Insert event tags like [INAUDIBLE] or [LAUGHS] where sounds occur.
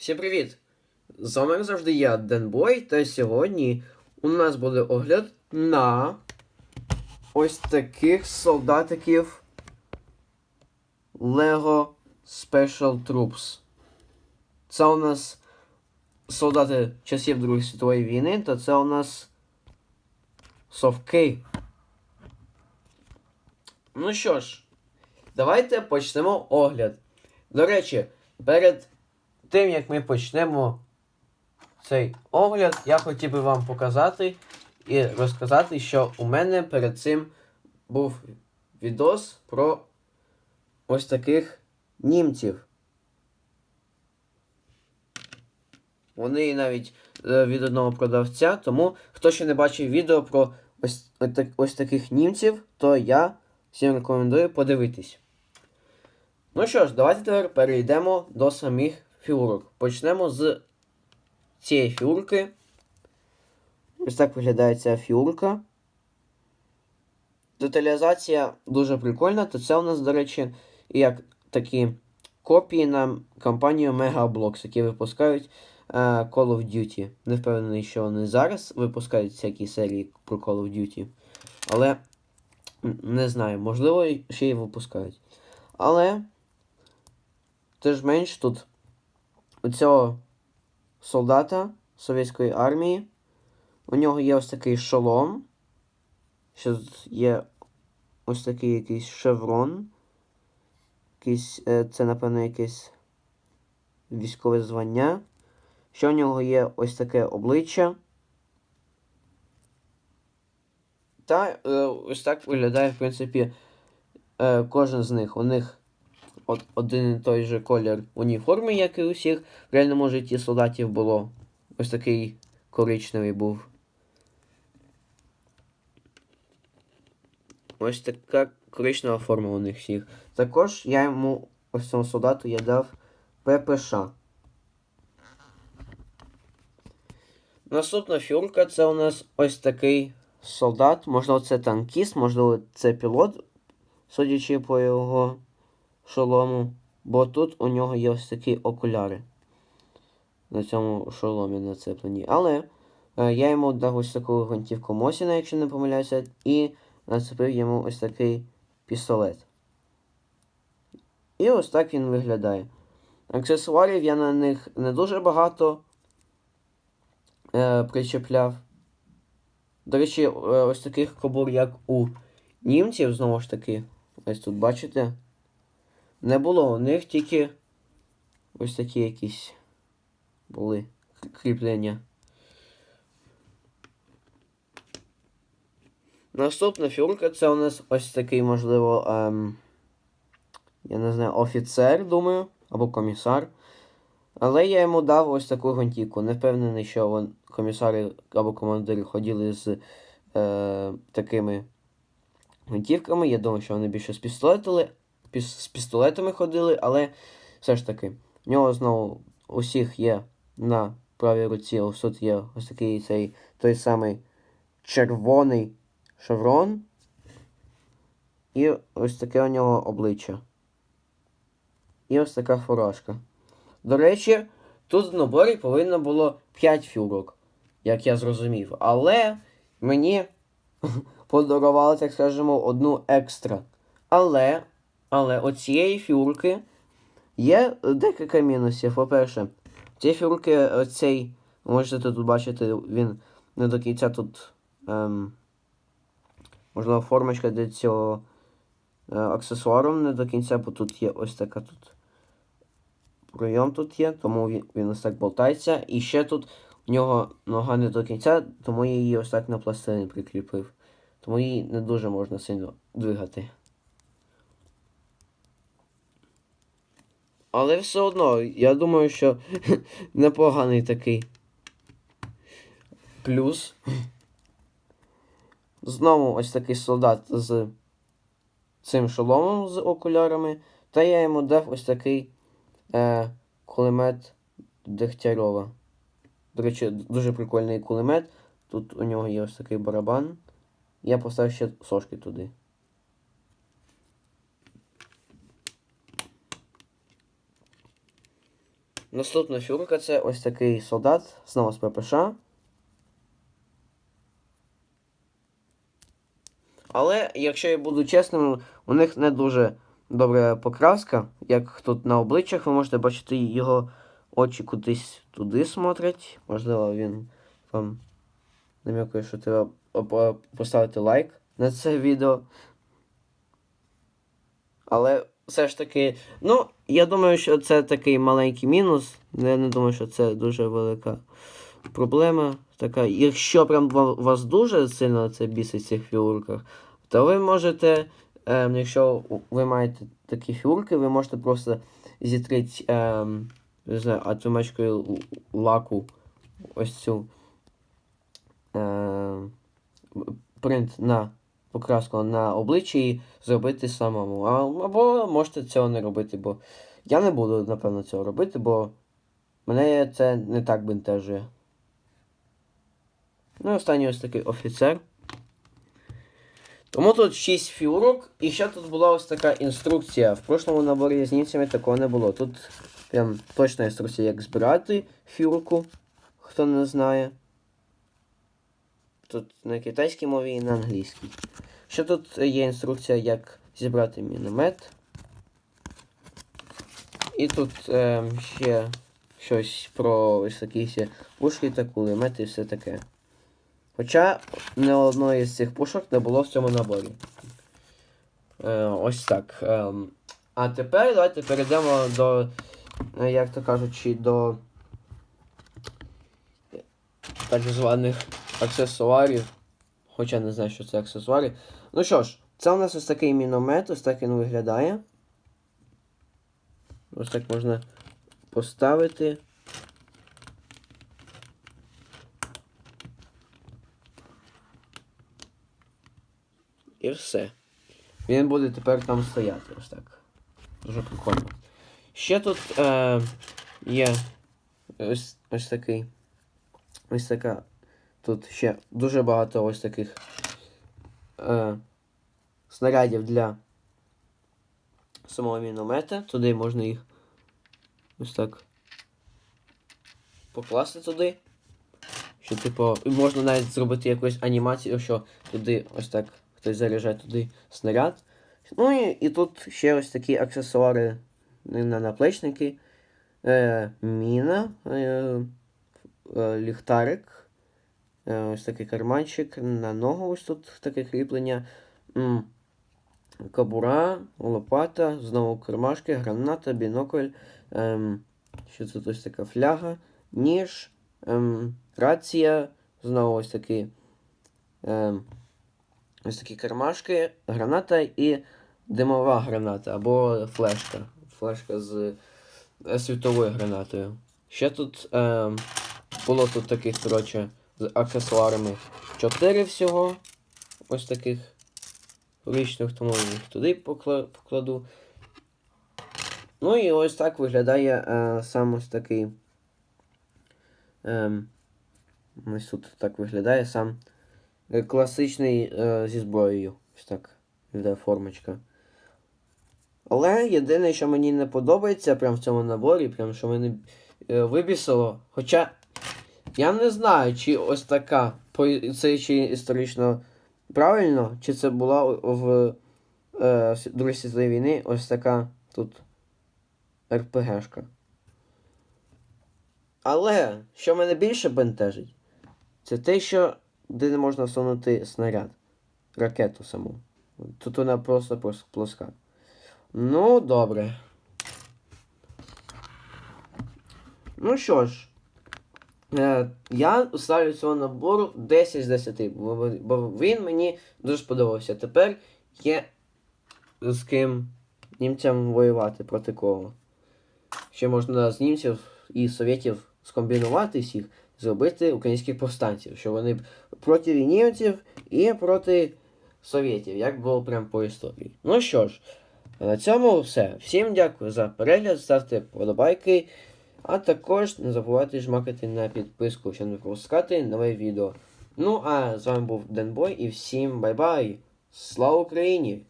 Всім привіт! З вами як завжди я, Денбой, та сьогодні у нас буде огляд на ось таких солдатиків Lego Special Troops. Це у нас солдати часів Другої світової війни, та це у нас совки. Ну що ж, давайте почнемо огляд. До речі, перед тим як ми почнемо цей огляд, я хотів би вам показати і розказати, що у мене перед цим був відос про ось таких німців. Вони навіть е, від одного продавця, тому хто ще не бачив відео про ось, ось, ось таких німців, то я всім рекомендую подивитись. Ну що ж, давайте тепер перейдемо до самих фігурок. Почнемо з цієї фігурки. Ось так виглядає ця фігурка. Деталізація дуже прикольна, то це у нас, до речі, як такі копії на компанію Megablox, які випускають е, Call of Duty. Не впевнений, що вони зараз випускають всякі серії про Call of Duty. Але не знаю, можливо, ще й випускають. Але теж менш тут цього солдата совєтської армії. У нього є ось такий шолом. Ще є ось такий якийсь шеврон. Якийсь, е, це, напевно, якесь військове звання. Ще у нього є ось таке обличчя. Та е, ось так виглядає, в принципі, е, кожен з них. У них от, один і той же колір уніформи, як і у всіх. В реальному житті солдатів було ось такий коричневий був. Ось така коричнева форма у них всіх. Також я йому, ось цьому солдату, я дав ППШ. Наступна фігурка це у нас ось такий солдат. Можливо, це танкіст, можливо, це пілот, судячи по його шолому. Бо тут у нього є ось такі окуляри. На цьому шоломі нацеплені. Але е, я йому дав ось таку гвинтівку Мосіна, якщо не помиляюся, і нацепив йому ось такий пістолет. І ось так він виглядає. Аксесуарів я на них не дуже багато е, причепляв. До речі, е, ось таких кобур, як у німців, знову ж таки, ось тут бачите, не було. У них тільки ось такі якісь були кріплення. Наступна фігурка це у нас ось такий, можливо, ем, я не знаю, офіцер, думаю, або комісар. Але я йому дав ось таку гвинтівку. Не впевнений, що вон, комісари або командири ходили з е, такими гвинтівками. Я думаю, що вони більше піс, з пістолетами ходили, але все ж таки, в нього знову усіх є на правій руці. Ось тут є ось такий цей той самий червоний шеврон. І ось таке у нього обличчя. І ось така фуражка. До речі, тут в наборі повинно було 5 фігурок, як я зрозумів. Але мені [LAUGHS] подарували, так скажемо, одну екстра. Але, але оцієї фігурки є декілька мінусів. По-перше, ці фігурки, оцей, можете тут бачити, він не до кінця тут. Ем, можливо, формочка для цього е, аксесуару не до кінця, бо тут є ось така тут пройом тут є, тому він, він ось так болтається. І ще тут в нього нога не до кінця, тому я її ось так на пластини прикріпив. Тому її не дуже можна сильно двигати. Але все одно, я думаю, що [LAUGHS] непоганий такий плюс. Знову ось такий солдат з цим шоломом з окулярами. Та я йому дав ось такий е, кулемет Дегтярова. До речі, дуже прикольний кулемет. Тут у нього є ось такий барабан. Я поставив ще сошки туди. Наступна фігурка це ось такий солдат, знову з ППШ. Але, якщо я буду чесним, у них не дуже добра покраска. Як тут на обличчях, ви можете бачити його очі кудись туди смотрять. Можливо, він вам намікує, що треба поставити лайк на це відео. Але все ж таки, ну, я думаю, що це такий маленький мінус. Я не думаю, що це дуже велика проблема. Така, якщо прям вас дуже сильно це бісить в цих фігурках, то ви можете, ем, якщо ви маєте такі фігурки, ви можете просто зітрити ем, не знаю, атомечкою лаку ось цю ем, принт на покраску на обличчі зробити самому. Або можете цього не робити, бо я не буду, напевно, цього робити, бо мене це не так бентежує. Ну і останній ось такий офіцер. Тому тут 6 фігурок, і ще тут була ось така інструкція. В прошлому наборі з німцями такого не було. Тут прям точна інструкція, як збирати фігурку, хто не знає. Тут на китайській мові і на англійській. Ще тут є інструкція, як зібрати міномет. І тут ем, ще щось про ось такі пушки та кулемети і все таке. Хоча не одної з цих пушок не було в цьому наборі. Е, ось так. Ем, а тепер давайте перейдемо до, е, як то кажучи, до так званих аксесуарів. Хоча не знаю, що це аксесуари. Ну що ж, це у нас ось такий міномет, ось так він виглядає. Ось так можна поставити. І все. Він буде тепер там стояти ось так. Дуже прикольно. Ще тут е, є ось, ось такий. Ось така. Тут ще дуже багато ось таких е, снарядів для самого міномета. Туди можна їх ось так покласти туди. Що, типу, можна навіть зробити якусь анімацію, що туди ось так хтось заряджає туди снаряд. Ну і, і тут ще ось такі аксесуари на наплечники. Е, міна, е, е, ліхтарик. Е, ось такий карманчик на ногу, ось тут таке кріплення. Кабура, лопата, знову кармашки, граната, бінокль. Ем, що тут ось така фляга, ніж, ем, рація, знову ось такі. Ем, ось такі кармашки, граната і димова граната або флешка. Флешка з світовою гранатою. Ще тут ем, було тут таких, коротше, з аксесуарами 4 всього. Ось таких річних, тому їх туди покладу. Ну і ось так виглядає е, сам ось такий. Ем, ось тут так виглядає сам класичний е, зі зброєю. Ось так виглядає формочка. Але єдине, що мені не подобається прям в цьому наборі, прям що мене е, вибісило. Хоча я не знаю, чи ось така, це чи історично правильно, чи це була в е, Другій світовій війні ось така тут РПГшка. Але, що мене більше бентежить, це те, що де не можна всунути снаряд, ракету саму. Тут вона просто прос- плоска. Ну, добре. Ну що ж, я ставлю цього набору 10 з 10, бо, він мені дуже сподобався. Тепер є з ким німцям воювати проти кого. Ще можна з німців і совєтів скомбінувати всіх, зробити українських повстанців, що вони проти німців і проти совєтів, як було прямо по історії. Ну що ж, на цьому все. Всім дякую за перегляд, ставте подобайки, а також не забувайте жмакати на підписку, щоб не пропускати нове відео. Ну а з вами був Денбой і всім бай-бай! Слава Україні!